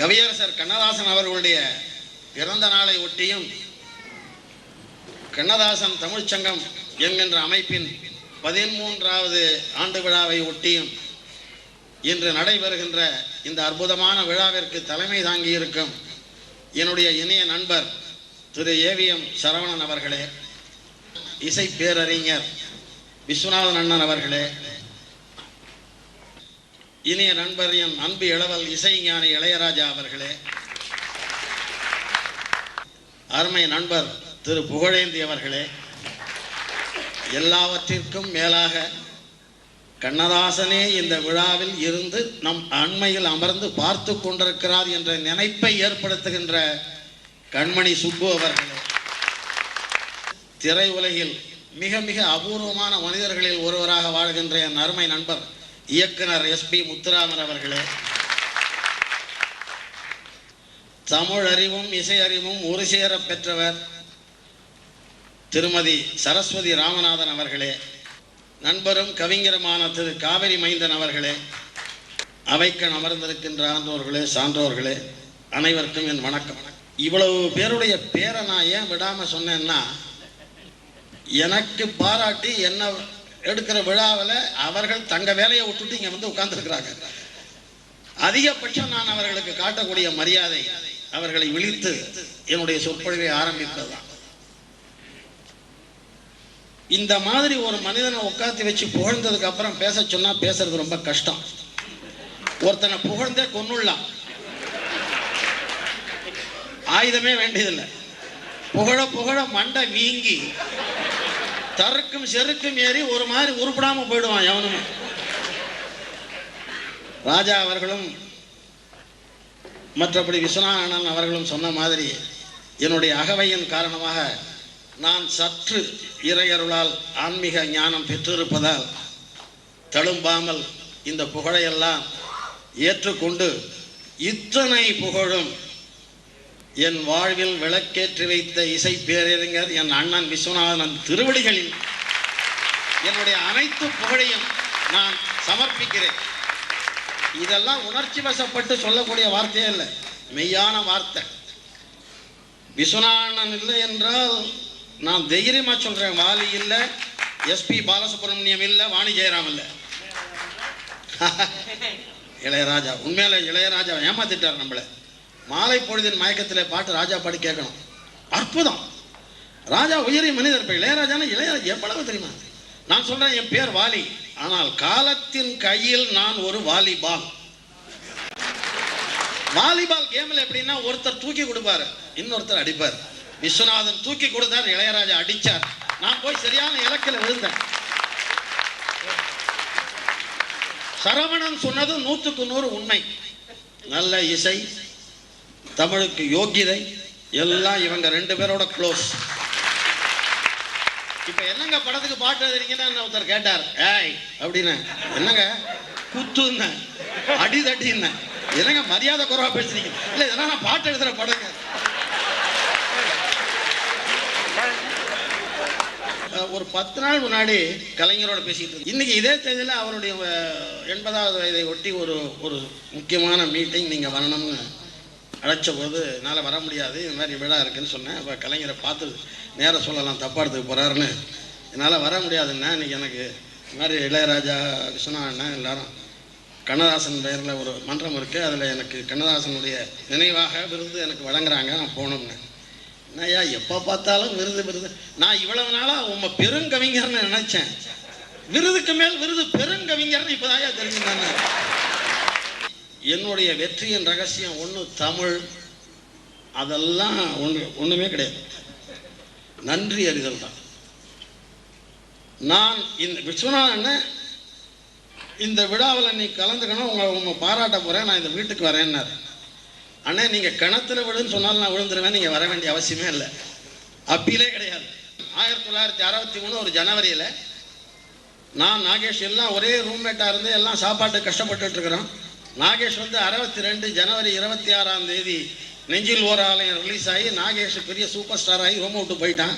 கவியரசர் கண்ணதாசன் அவர்களுடைய பிறந்த நாளை ஒட்டியும் கண்ணதாசன் தமிழ்ச்சங்கம் என்கின்ற அமைப்பின் பதிமூன்றாவது ஆண்டு விழாவை ஒட்டியும் இன்று நடைபெறுகின்ற இந்த அற்புதமான விழாவிற்கு தலைமை தாங்கியிருக்கும் என்னுடைய இணைய நண்பர் திரு. ஏவிஎம் சரவணன் அவர்களே இசை பேரறிஞர் விஸ்வநாதன் அண்ணன் அவர்களே இனிய நண்பர் என் அன்பு இளவல் இசைஞானி இளையராஜா அவர்களே. அருமை நண்பர் திரு புகழேந்தி அவர்களே எல்லாவற்றிற்கும் மேலாக கண்ணதாசனே இந்த விழாவில் இருந்து நம் அண்மையில் அமர்ந்து பார்த்து கொண்டிருக்கிறார் என்ற நினைப்பை ஏற்படுத்துகின்ற கண்மணி சுப்பு அவர்களே. திரையுலகில் மிக மிக அபூர்வமான மனிதர்களில் ஒருவராக வாழ்கின்ற என் அருமை நண்பர் இயக்குனர் எஸ்பி முத்துராமன் அவர்களே. தமிழ் அறிவும் இசை அறிவும் ஒரு சேர பெற்றவர் திருமதி சரஸ்வதி ராமநாதன் அவர்களே. நண்பரும் கவிஞருமான திரு காவிரி மைந்தன் அவர்களே. அவைக்கண் அமர்ந்திருக்கின்ற ஆண்டோர்களே சான்றோர்களே அனைவருக்கும் என் வணக்கம். இவ்வளவு பேருடைய பேரை நான் ஏன் விடாம சொன்னேன்னா எனக்கு பாராட்டி என்ன எடுக்கிற விழாவில் அவர்கள் தங்க வேலையை விட்டுட்டு இங்கே வந்து உட்கார்ந்துருக்கிறாங்க. அதிகபட்சம் நான் அவர்களுக்கு காட்டக்கூடிய மரியாதை அவர்களை விழித்து என்னுடைய சொற்பொழிவை ஆரம்பிப்பதுதான். இந்த மாதிரி ஒரு மனிதனை உட்காந்து வச்சு புகழ்ந்ததுக்கு அப்புறம் பேச சொன்னா பேசுறது ரொம்ப கஷ்டம். ஒருத்தனை புகழ்ந்தே கொன்னுடலாம். ஆயுதமே வேண்டியதில்லை. புகழ புகழ மண்டை வீங்கி தருக்கும் செருக்கும் ஏறி ஒரு மாதிரி உருப்படாம போயிடுவான் எவனுமே. ராஜா அவர்களும் மற்றபடி விஸ்வநாதன் அவர்களும் சொன்ன மாதிரி என்னுடைய அகவையின் காரணமாக நான் சற்று இறையருளால் ஆன்மீக ஞானம் பெற்றிருப்பதால் தழும்பாமல் இந்த புகழையெல்லாம் ஏற்றுக்கொண்டு இத்தனை புகழும் என் வாழ்வில் விளக்கேற்றி வைத்த இசை பேரறிஞர் என் அண்ணன் விஸ்வநாதன் திருவடிகளில் என்னுடைய அனைத்து புகழையும் நான் சமர்ப்பிக்கிறேன். இதெல்லாம் உணர்ச்சி வசப்பட்டு சொல்லக்கூடிய வார்த்தையே இல்லை மெய்யான வார்த்தை. விஸ்வநாதன் இல்லை என்றால் நான் தைரியமாக சொல்கிறேன் வாலி இல்லை எஸ்பி பாலசுப்ரமணியம் இல்லை வாணி ஜெயராம் இல்லை. இளையராஜா உண்மையில இளையராஜா ஏமாத்திட்டார் நம்மளை. மாலை பொழுதின் மயக்கத்தில் பாட்டு ராஜா பாடி கேட்கணும். அற்புதம். ராஜா உயரிய மனிதர் இப்போ இளையராஜானா இளையராஜா எவ்வளவு தெரியுமா? நான் சொல்றேன் என் பேர் வாலி. ஆனால் காலத்தின் கையில் நான் ஒரு வாலிபால். வாலிபால் கேம்ல எப்படின்னா ஒருத்தர் தூக்கி கொடுப்பாரு இன்னொருத்தர் அடிப்பார். விஸ்வநாதன் தூக்கி கொடுத்தார் இளையராஜா அடிச்சார். நான் போய் சரியான இலக்கில் விழுந்தேன். சரவணன் சொன்னது நூற்றுக்கு நூறு உண்மை. நல்ல இசை தமிழுக்கு யோகிதை. எல்லாம் இவங்க ரெண்டு பேரோட க்ளோஸ் இப்போ என்னங்க படத்துக்கு பாட்டு எழுதுறீங்கன்னு ஒருத்தர் கேட்டார்? ஏய் அப்படின்னு என்னங்க? குத்துன்னு. அடி தட்டின்னு என்னங்க மரியாதை குறைவா பேசுறீங்க? இல்லை இதெல்லாம் நான் பாட்டு எழுதுற படங்க. ஒரு பத்து நாள் முன்னாடி கலைஞரோட பேசிட்டு இன்னைக்கு இதே தேதியில் அவருடைய எண்பதாவது வயதை ஒட்டி ஒரு ஒரு முக்கியமான மீட்டிங் நீங்கள் வரணும்னு அழைச்ச போது என்னால் வர முடியாது இது மாதிரி விழா இருக்குதுன்னு சொன்னேன். அப்போ கலைஞரை பார்த்து நேரம் சொல்லலாம் தப்பாக எடுத்துக்க போகிறாருன்னு என்னால் வர முடியாதுன்னா இன்னைக்கு எனக்கு இந்த மாதிரி இளையராஜா விஸ்வநாதன் எல்லாரும் கண்ணதாசன் பெயரில் ஒரு மன்றம் இருக்குது அதில் எனக்கு கண்ணதாசனுடைய நினைவாக விருது எனக்கு வழங்குறாங்க நான் போகணும்னு. என்னய்யா எப்போ பார்த்தாலும் விருது விருது. நான் இவ்வளவு நாளாக உங்க பெருங்கவிஞர்னு நினச்சேன். விருதுக்கு மேல் விருது பெருங்கவிஞர்னு இப்போதான் தெரிஞ்சுட்டாங்க என்னுடைய வெற்றியின் ரகசியம் ஒன்று தமிழ். அதெல்லாம் ஒன்று ஒன்றுமே கிடையாது. நன்றி அறிதல் தான். நான் இந்த விஸ்வநாதன் இந்த விழாவில் நீ கலந்துக்கணும் உங்களை உங்கள் பாராட்ட போகிறேன் நான் இந்த வீட்டுக்கு வரேன்னாரு. அண்ணே நீங்கள் கிணத்துல விழுன்னு சொன்னாலும் நான் விழுந்துருவேன் நீங்கள் வர வேண்டிய அவசியமே இல்லை. அப்பீலே கிடையாது. ஆயிரத்தி தொள்ளாயிரத்தி அறுபத்தி மூணு ஒரு ஜனவரியில் நான் நாகேஷ் எல்லாம் ஒரே ரூம்மேட்டாக இருந்து எல்லாம் சாப்பாட்டு கஷ்டப்பட்டுருக்குறோம் இருக்கிறோம். நாகேஷ் வந்து அறுபத்தி ரெண்டு ஜனவரி இருபத்தி ஆறாம் தேதி நெஞ்சில் ஓர் ஆலயம் ரிலீஸ் ஆகி நாகேஷ் பெரிய சூப்பர் ஸ்டார் ஆகி ரூம் விட்டு போயிட்டான்.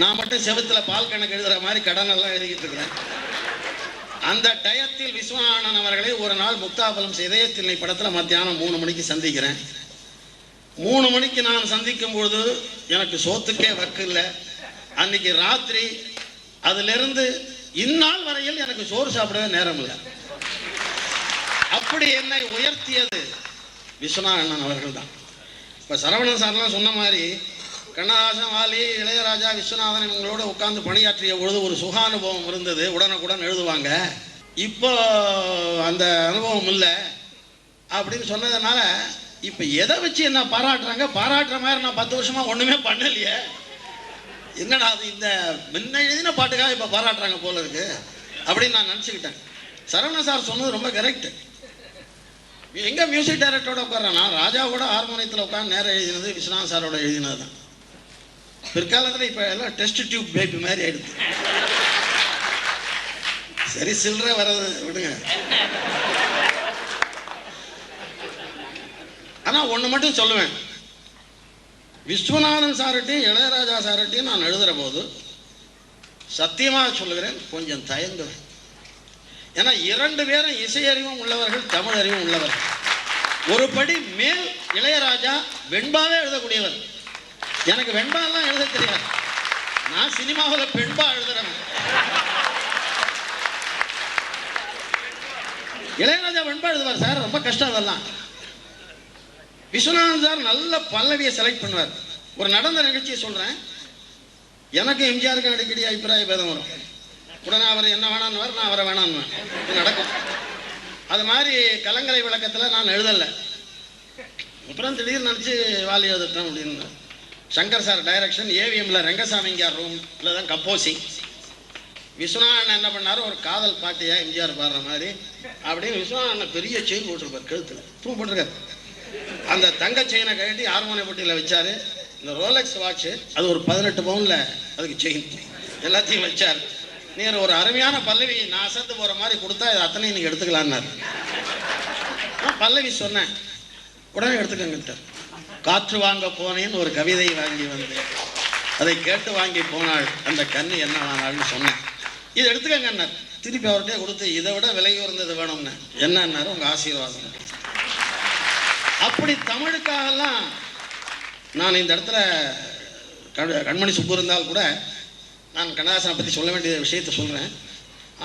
நான் மட்டும் செவுத்துல பால் கணக்கு எழுதுற மாதிரி கடன் எல்லாம் எழுதிக்கிட்டு இருக்கிறேன். அந்த டயத்தில் விஸ்வநாதன் அவர்களை ஒரு நாள் முக்தாபலம் இதயத்தில்லை படத்தில் மத்தியானம் மூணு மணிக்கு சந்திக்கிறேன். மூணு மணிக்கு நான் சந்திக்கும் பொழுது எனக்கு சோத்துக்கே வக்கு இல்லை. அன்னைக்கு ராத்திரி அதிலிருந்து இந்நாள் வரையில் எனக்கு சோறு சாப்பிடவே நேரம் இல்லை. அப்படி என்னை உயர்த்தியது? விஸ்வநாதன் அவர்கள் தான் இப்போ சரவணன் சார்லாம் சொன்ன மாதிரி கண்ணதாசன் வாலி இளையராஜா விஸ்வநாதன் இவங்களோட உட்காந்து பணியாற்றிய பொழுது ஒரு சுகானுபவம் இருந்தது. உடனுக்குடன் எழுதுவாங்க. இப்போ அந்த அனுபவம் இல்லை. அப்படின்னு சொன்னதுனால இப்போ எதை வச்சு என்ன பாராட்டுறாங்க? பாராட்டுற மாதிரி நான் பத்து வருஷமா ஒன்றுமே பண்ணலையே. என்னடா அது இந்த முன்ன எழுதின பாட்டுக்காக இப்போ பாராட்டுறாங்க போல இருக்கு. அப்படின்னு நான் நினச்சிக்கிட்டேன். சரவண சார் சொன்னது ரொம்ப கரெக்ட் எங்க மியூசிக் டைரக்டரோட உட்கார்றேன்னா ராஜா கூட ஹார்மோனியத்தில் உட்காந்து நேரம் எழுதினது விஸ்வநாத் சாரோட எழுதினது. தான் பிற்காலத்தில் இப்போ எல்லாம் டெஸ்ட் டியூப் பேபி மாதிரி ஆயிடுது. சரி சில்லற வர்றது விடுங்க. ஆனால் ஒன்று மட்டும் சொல்லுவேன். விஸ்வநாதன் சார்கிட்டையும் இளையராஜா சார்கிட்டையும் நான் எழுதுகிற போது சத்தியமாக சொல்லுகிறேன் கொஞ்சம் தயங்குவேன். ஏன்னா இரண்டு பேரும் இசையறிவும் உள்ளவர்கள் தமிழ் அறிவும் உள்ளவர்கள். ஒரு படி மேல் இளையராஜா வெண்பாவே எழுதக்கூடியவர். எனக்கு வெண்பாலாம் எழுத தெரியாது. நான் சினிமாவில் பெண்பா எழுதுறேன். இளையராஜா வெண்பா எழுதுவார் சார் ரொம்ப கஷ்டம் அதெல்லாம். விஸ்வநாதன் சார் நல்ல பல்லவியை செலக்ட் பண்ணுவார். ஒரு நடந்த நிகழ்ச்சியை சொல்றேன். எனக்கு எம்ஜிஆருக்கு அடிக்கடி அபிப்பிராய பேதம் வரும். உடனே அவர் என்ன வேணான்னு நான் அவரை வேணான்னு இது நடக்கும். அது மாதிரி கலங்கரை விளக்கத்தில் நான் எழுதலை. அப்புறம் திடீர்னு நினச்சி வாலி எழுதிட்டேன் அப்படின்னு. சங்கர் சார் டைரக்ஷன் ஏவிஎம்ல ரங்கசாமிங்கார் ரூமில் தான் கம்போசிங் விஸ்வநாதன் என்ன பண்ணாரு? ஒரு காதல் பாட்டியா எம்ஜிஆர் பாடுற மாதிரி. அப்படின்னு விஸ்வநாதன் பெரிய செயின் போட்டிருப்பார் கழுத்தில். தூ போட்டிருக்காரு. அந்த தங்க செயினை கழட்டி ஆர்மோனிய போட்டியில் வச்சாரு. இந்த ரோலெக்ஸ் வாட்ச் அது ஒரு பதினெட்டு பவுன்ல அதுக்கு செயின் எல்லாத்தையும் வச்சார். நீர் ஒரு அருமையான பல்லவி நான் சேர்ந்து போற மாதிரி கொடுத்தா இது அத்தனையும் நீங்க எடுத்துக்கலான்னாரு. நான் பல்லவி சொன்னேன். உடனே எடுத்துக்கங்கிட்ட காற்று வாங்க போனேன்னு ஒரு கவிதை வாங்கி வந்து அதை கேட்டு வாங்கி போனாள். அந்த கண்ணு என்ன வாங்கினாள்னு சொன்னேன். இது எடுத்துக்கங்கன்னார். திருப்பி அவர்கிட்ட கொடுத்து இதை விட விலை உயர்ந்தது வேணும்னு. என்னன்னாரு? உங்க ஆசீர்வாதம். அப்படி தமிழுக்காகலாம் நான் இந்த இடத்துல கண்- கண்மணி சுப்பு இருந்தால் கூட நான் கண்ணதாசனை பற்றி சொல்ல வேண்டிய விஷயத்தை சொல்கிறேன்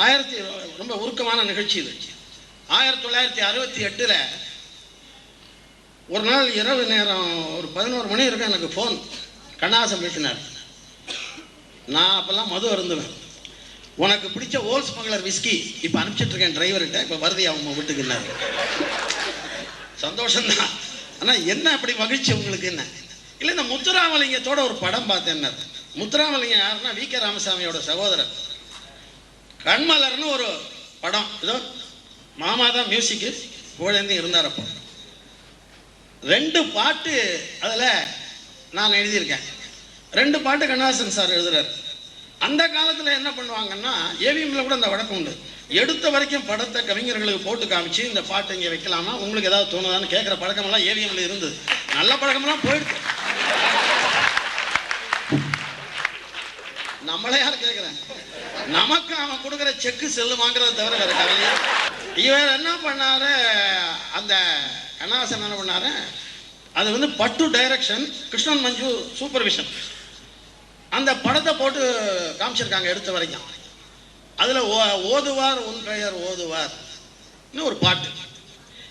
ஆயிரத்தி ரொம்ப உருக்கமான நிகழ்ச்சி இது. ஆயிரத்தி தொள்ளாயிரத்தி அறுபத்தி எட்டில் ஒரு நாள் இரவு நேரம் ஒரு பதினோரு மணி இருக்கும் எனக்கு ஃபோன் கண்ணதாசன் பேசினார். நான் அப்போல்லாம் மது அருந்துவேன். உனக்கு பிடிச்ச ஓல்ஸ் மங்களர் விஸ்கி இப்போ அனுப்பிச்சிட்ருக்கேன் டிரைவர்கிட்ட இப்போ வருதி அவங்க வீட்டுக்குன்னாரு. சந்தோஷம்தான். ஆனால் என்ன அப்படி மகிழ்ச்சி உங்களுக்கு என்ன இல்லை இந்த முத்துராமலிங்கத்தோட ஒரு படம் பார்த்தேன் என்ன முத்துராமலிங்கம் யாருன்னா வி கே ராமசாமியோட சகோதரர். கண்மலர்னு ஒரு படம். இதோ மாமா தான் மியூசிக்கு புகழேந்தி இருந்தார் அப்போ. ரெண்டு பாட்டு அதில் நான் எழுதியிருக்கேன். ரெண்டு பாட்டு கண்ணாசன் சார் எழுதுறாரு. அந்த காலத்தில் என்ன பண்ணுவாங்கன்னா ஏவிஎம்ல கூட அந்த வழக்கம் உண்டு. எடுத்த வரைக்கும் படத்தை கவிஞர்களுக்கு போட்டு காமிச்சு இந்த பாட்டு இங்கே வைக்கலாமா? உங்களுக்கு ஏதாவது தோணுதான்னு கேட்குற பழக்கமெல்லாம் ஏவிஎம்ல இருந்தது. நல்ல பழக்கமெல்லாம் போயிடுச்சு. நம்மளே யார் கேட்குறேன் நமக்கு அவன் கொடுக்குற செக்கு செல்லுமாங்கிறத தவிர வேற கவலையே இவர் என்ன பண்ணாரு? அந்த கண்ணாசன் என்ன பண்ணாரு? அது வந்து பட்டு டைரக்ஷன் கிருஷ்ணன் மஞ்சு சூப்பர்விஷன் அந்த படத்தை போட்டு காமிச்சிருக்காங்க எடுத்த வரைக்கும். அதில் ஓ- ஓதுவார் உன் பெயர் ஓதுவார். ஒரு பாட்டு.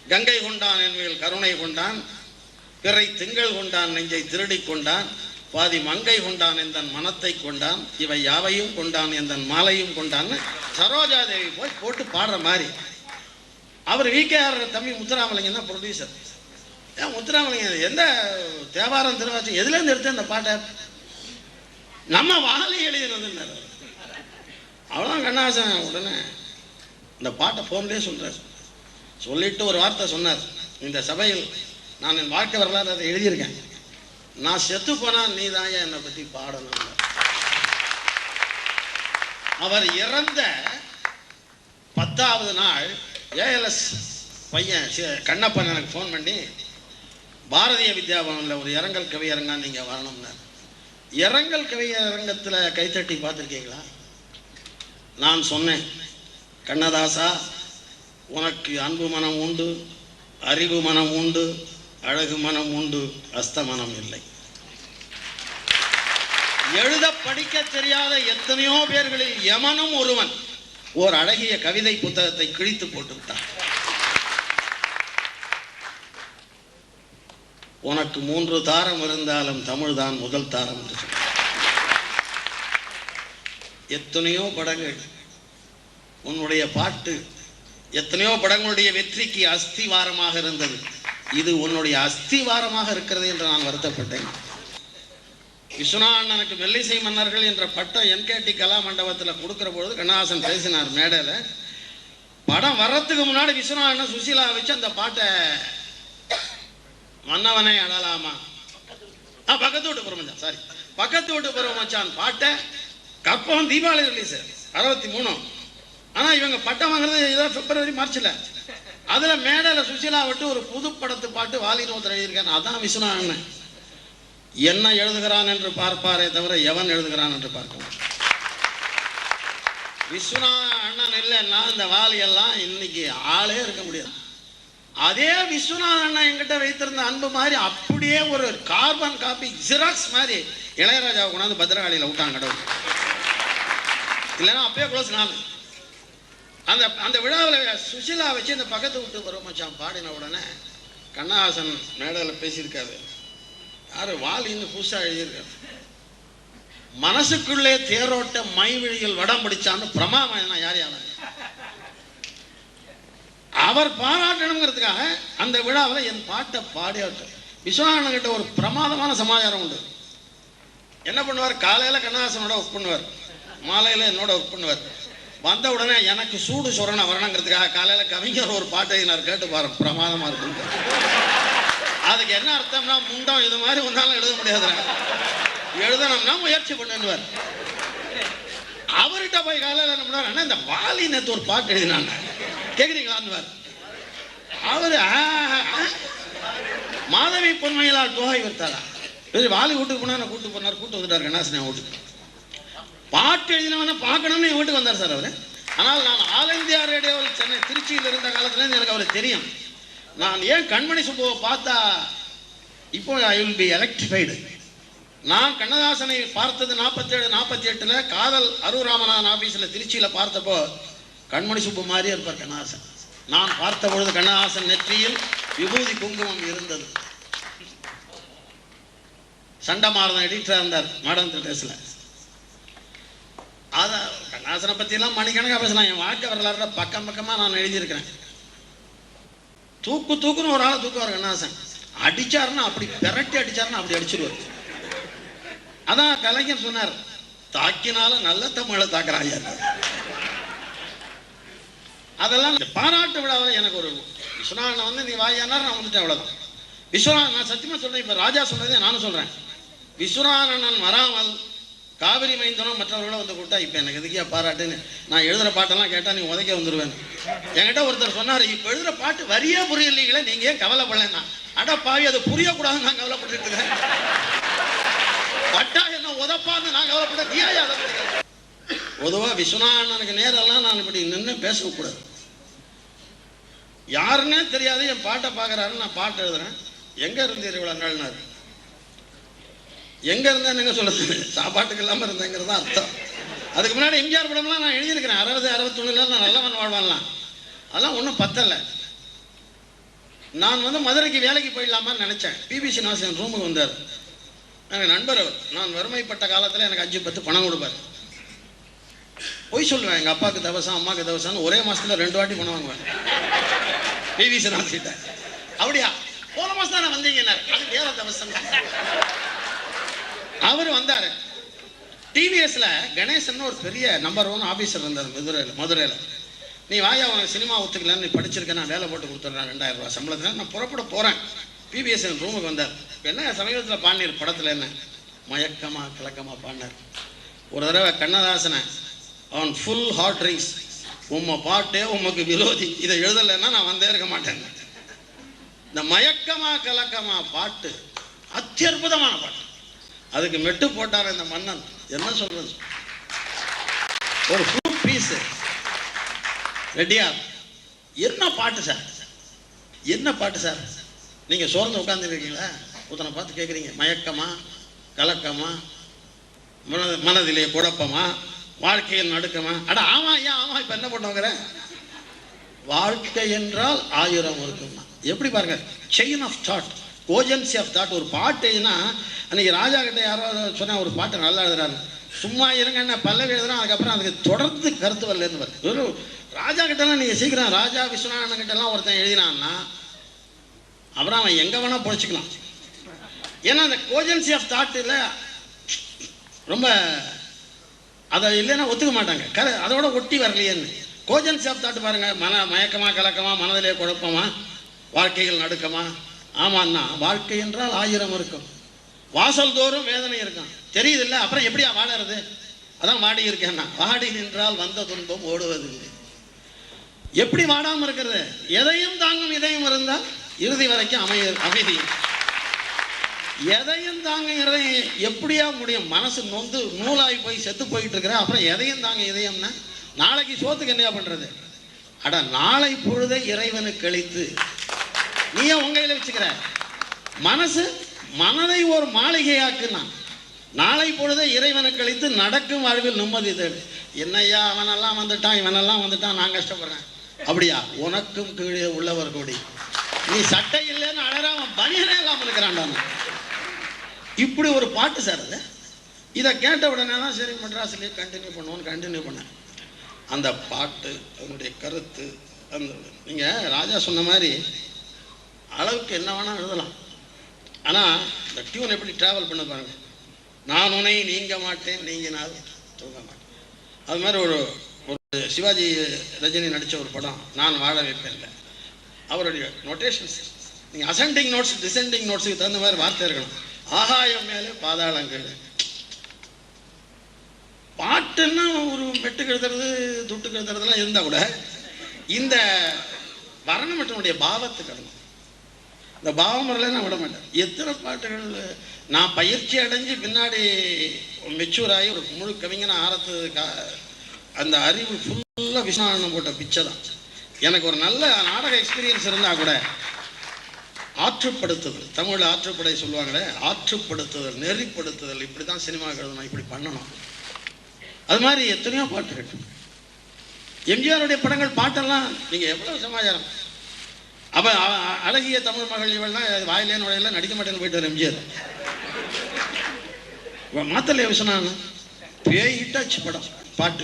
கங்கை கொண்டான் என்பில் கருணை கொண்டான் பிறை திங்கள் கொண்டான் நெஞ்சை திருடி கொண்டான். பாதி மங்கை கொண்டான் எந்தன் மனத்தை கொண்டான் இவை யாவையும் கொண்டான் எந்தன் மாலையும் கொண்டான்னு சரோஜாதேவி போய் போட்டு பாடுற மாதிரி. அவர் விகேஆர் தம்பி முத்துராமலிங்கம் தான் ப்ரொடியூசர் ஏன் முத்துராமலிங்கம் எந்த தேவாரம் திருவாச்சி எதுலேருந்து எடுத்து அந்த பாட்டை? நம்ம வாலி எழுதினதுன்னாரு அவ்வளோ கண்ணாசன். உடனே இந்த பாட்டை ஃபோன்லேயே சொல்கிறார் சொல்லிட்டு ஒரு வார்த்தை சொன்னார். இந்த சபையில் நான் என் வாழ்க்கை வரலாறு அதை எழுதியிருக்கேன். நான் செத்து போனா நீ தான் என்னை பற்றி பாடணும்? அவர் இறந்த பத்தாவது நாள் ஏஎல்எஸ் பையன் கண்ணப்பன் எனக்கு ஃபோன் பண்ணி பாரதிய வித்யாபவனில் ஒரு இரங்கல் கவியரங்கா நீங்கள் வரணும்னார் இரங்கல் கவியரங்கத்தில் கைத்தட்டி பார்த்துருக்கீங்களா? நான் சொன்னேன் கண்ணதாசா உனக்கு அன்பு மனம் உண்டு அறிவு மனம் உண்டு அழகு மனம் உண்டு அஸ்தமனம் இல்லை. எழுத படிக்க தெரியாத எத்தனையோ பேர்களில் யமனும் ஒருவன் ஓர் அழகிய கவிதை புத்தகத்தை கிழித்து போட்டுவிட்டான். உனக்கு மூன்று தாரம் இருந்தாலும் தமிழ் தான் முதல் தாரம் என்று எத்தனையோ படங்கள் உன்னுடைய பாட்டு எத்தனையோ படங்களுடைய வெற்றிக்கு அஸ்திவாரமாக இருந்தது. இது உன்னுடைய அஸ்திவாரமாக இருக்கிறது என்று நான் வருத்தப்பட்டேன். விஸ்வநாதனுக்கு மெல்லிசை மன்னர்கள் என்ற பட்டம் என்கேடி கலா மண்டபத்தில் கொடுக்குற பொழுது கண்ணஹாசன் பேசினார் மேடையில். படம் வர்றதுக்கு முன்னாடி விஸ்வநாதனை சுசீலா வச்சு அந்த பாட்டை மன்னவனே அழலாமா? ஆ பக்கத்து வீட்டு பிரமச்சான் சாரி பக்கத்து வீட்டு பிரமச்சான் பாட்டை கப்பம் தீபாவளி ரிலீஸ் அறுபத்தி மூணு. ஆனால் இவங்க பட்டம் வாங்குறது ஏதோ பிப்ரவரி மார்ச்சில் அதில் மேடையில் சுஷிலா விட்டு ஒரு புது படத்து பாட்டு வாலின்னு ஒருத்தர் எழுதியிருக்காரு. அதான் விஸ்வநாதன் என்ன எழுதுகிறான் என்று பார்ப்பாரே தவிர எவன் எழுதுகிறான் என்று பார்க்க விஸ்வநாத அண்ணன் இல்லைன்னா இந்த வாலியெல்லாம் இன்னைக்கு ஆளே இருக்க முடியாது. அதே விஸ்வநாத அண்ணன் என்கிட்ட வைத்திருந்த அன்பு மாதிரி அப்படியே ஒரு கார்பன் காப்பி ஜெராக்ஸ் மாதிரி இளையராஜாவை கொண்டாந்து பத்திரகாளியில் விட்டாங்க கடவுள். இல்லைன்னா அப்பயே க்ளோஸ் நான். அந்த அந்த விழாவில் சுஷிலா வச்சு இந்த பக்கத்து விட்டு வரும் மச்சான் பாடின உடனே கண்ணஹாசன் மேடையில் பேசியிருக்காரு. யாரு? வாலின்னு புதுசாக எழுதியிருக்காரு. மனசுக்குள்ளே தேரோட்ட மைவிழியில் வடம் பிடிச்சான்னு பிரமாம யார் யார்? அவர் பாராட்டணுங்கிறதுக்காக அந்த விழாவில் என் பாட்டை பாடியாட்டு விஸ்வநாதன் கிட்ட ஒரு பிரமாதமான சமாச்சாரம் உண்டு. என்ன பண்ணுவார்? காலையில் கண்ணஹாசனோட ஒர்க் பண்ணுவார் மாலையில் என்னோட ஒர்க் பண்ணுவார் வந்த உடனே எனக்கு சூடு சொரண வரணுங்கிறதுக்காக காலையில் கவிஞர் ஒரு பாட்டை நான் கேட்டு பாரு பிரமாதமாக இருக்கும் அதுக்கு என்ன அர்த்தம்னா முண்டம் இது மாதிரி ஒன்றாலும் எழுத முடியாதுங்க எழுதணும்னா முயற்சி பண்ணுவார் அவர்கிட்ட போய் காலையில் என்ன பண்ணுவார் அண்ணா இந்த வாலி நேற்று ஒரு பாட்டு எழுதினாங்க. கேட்குறீங்களான்னு அவர் மாதவி பொன்மையிலால் தோகை வைத்தாரா சரி வாலி வீட்டுக்கு போனா கூட்டு போனார்? கூட்டு வந்துட்டார் கண்ணாசன் வீட்டுக்கு. பாட்டு எழுதினவன பார்க்கணும்னு என் வீட்டுக்கு வந்தார் சார் அவர். ஆனால் நான் ஆல் இந்தியா ரேடியோவில் சென்னை திருச்சியில் இருந்த காலத்துலேருந்து எனக்கு அவரை தெரியும். நான் ஏன் கண்மணி சுப்புவை பார்த்தா இப்போ ஐ வில் பி எலக்ட்ரிஃபைடு நான் கண்ணதாசனை பார்த்தது நாற்பத்தேழு நாற்பத்தி எட்டில் காதல் அருராமநாதன் ராமநாதன் ஆஃபீஸில் திருச்சியில் பார்த்தப்போ கண்மணி சுப்பு மாதிரியே இருப்பார் கண்ணதாசன். நான் பார்த்த பொழுது கண்ணதாசன் நெற்றியில் விபூதி குங்குமம் இருந்தது. சண்டமாரதன் எடிட்டராக இருந்தார் மாடர்ன் ட்ரெஸ்ஸில் ராதா கண்ணாசனை பற்றிலாம் மணிக்கணக்காக பேசலாம். என் வாழ்க்கை வரலாறுல பக்கம் பக்கமாக நான் எழுதியிருக்கிறேன். தூக்கு தூக்குன்னு ஒரு ஆளை தூக்குவார் கண்ணாசன். அடிச்சாருன்னா அப்படி விரட்டி அடிச்சாருன்னா அப்படி அடிச்சிருவார். அதான் கலைஞர் சொன்னார் தாக்கினாலும் நல்ல தமிழை தாக்குறாங்க. அதெல்லாம் இந்த பாராட்டு விழாவில் எனக்கு ஒரு விஸ்வநாதனை வந்து நீ வாயானார் நான் வந்துட்டேன் அவ்வளோதான் விஸ்வநாதன் நான் சத்தியமாக சொல்கிறேன் இப்போ ராஜா சொன்னதே நானும் சொல்கிறேன் விஸ்வநாதனன் வராமல் காவிரி மைந்தனும் மற்றவர்களும் வந்து கூட்டா இப்போ எனக்கு எதுக்கியா பாராட்டுன்னு? நான் எழுதுகிற பாட்டெல்லாம் கேட்டால் நீ உதைக்க வந்துடுவேன் என்கிட்ட ஒருத்தர் சொன்னார் இப்போ எழுதுகிற பாட்டு வரியே புரியலீங்களே நீங்கள் ஏன் கவலைப்படலைன்னா? அட பாவி அது புரியக்கூடாதுன்னு நான் கவலைப்பட்டு இருக்கேன். பட்டா என்ன உதப்பான்னு நான் கவலைப்பட நீ அதை பொதுவாக விஸ்வநாதனுக்கு நேரெல்லாம் நான் இப்படி நின்று பேசக்கூடாது யாருன்னே தெரியாது என் பாட்டை பார்க்குறாருன்னு நான் பாட்டு எழுதுறேன். எங்கே இருந்தீர் இவ்வளோ நாள்னாரு? எங்கே இருந்தேன் என்ன சொல்லுது சாப்பாட்டுக்கு இல்லாமல் இருந்தேங்கிறது தான் அர்த்தம். அதுக்கு முன்னாடி எம்ஜிஆர் படம்லாம் நான் எழுதியிருக்கிறேன். அறுபது அறுபத்தொன்னுல நான் நல்லவன் வாழ்வான்லாம். அதெல்லாம் ஒன்றும் பத்தலை. நான் வந்து மதுரைக்கு வேலைக்கு போயிடலாமான்னு நினச்சேன். பிபிசி என் ரூமுக்கு வந்தார். எனக்கு நண்பர் அவர். நான் வறுமைப்பட்ட காலத்தில் எனக்கு அஞ்சு பத்து பணம் கொடுப்பார். பொய் சொல்லுவேன். எங்கள் அப்பாவுக்கு தவசம் அம்மாவுக்கு தவசம்னு ஒரே மாதத்தில் ரெண்டு வாட்டி பணம் வாங்குவேன். பிவி நாசிட்ட அப்படியா? போன மாதம் தானே வந்தீங்கன்னார். அது வேற தவசம். அவர் வந்தார். டிவிஎஸ்ல கணேசன் ஒரு பெரிய நம்பர் ஒன் ஆஃபீஸர் இருந்தார் மதுரையில் மதுரையில். நீ வாயா உனக்கு சினிமா ஒத்துக்கலன்னு நீ படிச்சிருக்க நான் வேலை போட்டு கொடுத்துட்றேன் ரெண்டாயிரம் ரூபா சம்பளத்தில். நான் புறப்பட போகிறேன் பிபிஎஸ் என் ரூமுக்கு வந்தார். என்ன சமீபத்தில் பாண்டியர் படத்தில் என்ன? மயக்கமாக கலக்கமா பாடினார். ஒரு தடவை கண்ணதாசனை அவன் ஃபுல் ஹார்ட் ட்ரிங்க்ஸ் உம்மை பாட்டே உமக்கு விரோதி. இதை எழுதலைன்னா நான் வந்தே இருக்க மாட்டேன். இந்த மயக்கமா கலக்கமா பாட்டு அத்தியற்புதமான பாட்டு. அதுக்கு மெட்டு போட்டார் இந்த மன்னன். என்ன சொல்றது? ஒரு ஃப்ரூட் பீஸ் ரெடியா? என்ன பாட்டு சார்? என்ன பாட்டு சார்? நீங்கள் சோர்ந்து உட்காந்துருக்கீங்களா ஒருத்தனை பார்த்து கேட்குறீங்க மயக்கமா? கலக்கமா? மனது மனதிலே குழப்பமா? வாழ்க்கையில் நடுக்கமா? அட ஆமா ஏன் ஆமா இப்போ என்ன பண்ணுவாங்கிற வாழ்க்கை என்றால் ஆயிரம் இருக்குமா எப்படி பாருங்க? Chain of thought cogency of thought. ஒரு பாட்டுன்னா அன்னைக்கு ராஜா கிட்ட யாரோ சொன்னால் ஒரு பாட்டு நல்லா எழுதுறாரு. சும்மா இருங்க என்ன பல்லவி எழுதுறான் அதுக்கப்புறம் அதுக்கு தொடர்ந்து கருத்து வரலன்னு வருது ஒரு ராஜா கிட்டலாம் நீங்கள் சீக்கிரம் ராஜா விஸ்வநாதன் கிட்டலாம் ஒருத்தன் எழுதினான்னா அப்புறம் அவன் எங்கே வேணால் பொழைச்சிக்கலாம். ஏன்னா அந்த கோஜன்சி ஆஃப் தாட்டில் ரொம்ப அதை இல்லைன்னா ஒத்துக்க மாட்டாங்க. க அதோட ஒட்டி வரலையேன்னு. கோஜன்சி ஆஃப் தாட் பாருங்கள் மன மயக்கமா கலக்கமா மனதிலே குழப்பமாக வாழ்க்கைகள் நடுக்கமா ஆமாண்ணா வாழ்க்கை என்றால் ஆயிரம் இருக்கும். வாசல் தோறும் வேதனை இருக்கும். தெரியுதுல்ல? அப்புறம் எப்படியா வாழறது? அதான் வாடி இருக்கேன்னா வாடி நின்றால் வந்த துன்பம் ஓடுவதில்லை. எப்படி வாடாம இருக்கிறது? எதையும் தாங்கும் இதயம் இருந்தால் இறுதி வரைக்கும் அமைய அமைதி. எதையும் தாங்குங்கிறத எப்படியா முடியும்? மனசு நொந்து நூலாகி போய் செத்து போயிட்டு இருக்கிற அப்புறம் எதையும் தாங்க இதயம்னா நாளைக்கு சோத்துக்கு என்னையா பண்றது? அட நாளை பொழுதை இறைவனுக்கு கழித்து நீ ஏன் உங்க கையில் வச்சுக்கிற? மனசு மனதை ஒரு மாளிகையாக்குனா நாளை பொழுதை இறைவனுக்கு கழித்து நடக்கும் வாழ்வில் நிம்மதி தேடு. என்னய்யா அவனெல்லாம் வந்துட்டான் இவனெல்லாம் வந்துட்டான் நான் கஷ்டப்படுறேன். அப்படியா? உனக்கும் கீழே உள்ளவர் கூடி. நீ சட்டை இல்லைன்னு அழறாம பனியனே இல்லாமல் இருக்கிறான்டா இப்படி ஒரு பாட்டு சார் அது. இதை கேட்ட உடனே தான் சரி மெட்ராஸ்லேயே கண்டினியூ பண்ணுவோன்னு கண்டினியூ பண்ணேன். அந்த பாட்டு அதனுடைய கருத்து அந்த நீங்கள் ராஜா சொன்ன மாதிரி அளவுக்கு என்ன வேணால் எழுதலாம். ஆனால் இந்த டியூன் எப்படி ட்ராவல் பண்ண பாருங்க. நான் உனை நீங்க மாட்டேன் நீங்கினால் தூங்க மாட்டேன். அது மாதிரி ஒரு ஒரு சிவாஜி ரஜினி நடித்த ஒரு படம் நான் வாழ வைப்பேன் அவருடைய நோட்டேஷன்ஸ் நீங்கள் அசெண்டிங் நோட்ஸ் டிசெண்டிங் நோட்ஸுக்கு தகுந்த மாதிரி வார்த்தை இருக்கணும். ஆகாயம் மேலே பாதாளங்கள். பாட்டுன்னா ஒரு மெட்டு கெடுத்துறது துட்டு கெடுத்துறதுலாம் இருந்தால் கூட இந்த வர்ணமட்டனுடைய பாவத்துக்கு கடணும் இந்த பாவமரில் நான் விட மாட்டேன். எத்தனை பாட்டுகள் நான் பயிற்சி அடைஞ்சு பின்னாடி மெச்சூர் ஆகி ஒரு முழு கவிஞனை ஆரத்து அந்த அறிவு ஃபுல்லாக விஸ்வநாதனம் போட்ட பிச்சை தான். எனக்கு ஒரு நல்ல நாடக எக்ஸ்பீரியன்ஸ் இருந்தால் கூட ஆற்றுப்படுத்துதல் தமிழ் ஆற்றுப்படை சொல்லுவாங்களே ஆற்றுப்படுத்துதல் நெறிப்படுத்துதல் இப்படி தான் சினிமா எழுதணும் இப்படி பண்ணணும். அது மாதிரி எத்தனையோ பாட்டு இருக்கு. எம்ஜிஆருடைய படங்கள் பாட்டெல்லாம் நீங்கள் எவ்வளோ சமாச்சாரம்? அப்போ அழகிய தமிழ் மகள் இவள்லாம் வாயிலே நுழையில நடிக்க மாட்டேன்னு போயிட்டு எம்ஜிஆர். மாத்தலைய விஸ்வநாதன்? பேய் ஹிட்டாச்சு படம் பாட்டு.